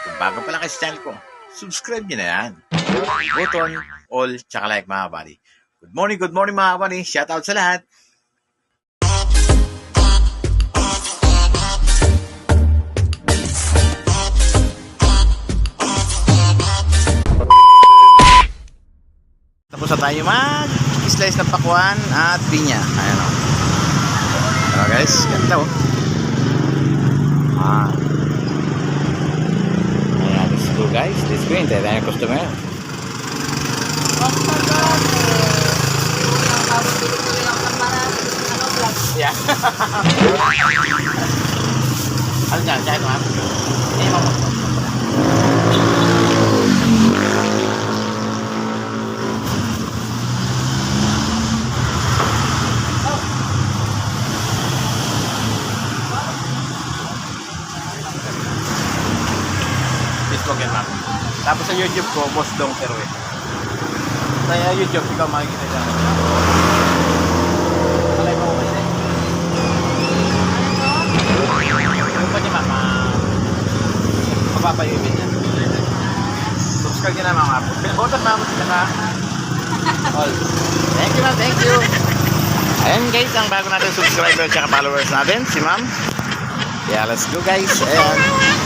Kung bago pa lang sa channel ko, subscribe nyo na yan. Button, all, tsaka like mga buddy. Good morning, good morning mga buddy. Shout out sa lahat. Tapos na tayo mag slice ng pakuan at pinya. Ayan o. Diba guys? Ganda o. Ah. Guys. Let's go. Hintay tayo ng customer. Yeah. ano dyan? Dyan ma'am? Hindi ma'am. Yan ma'am. Tapos sa YouTube ko, Boss Dong Terwe. Sa YouTube, ikaw makikita dyan. Alay mo ko ba yun? Yung pa niya ma'am, ah, mapapayumin yan. Subscribe nyo na mga ma'am. Bilbotas ma'am, sila na. All. Thank you ma'am, thank you. Ayan guys, ang bago natin subscriber at followers natin, si ma'am. Yeah, let's go guys. Ayan.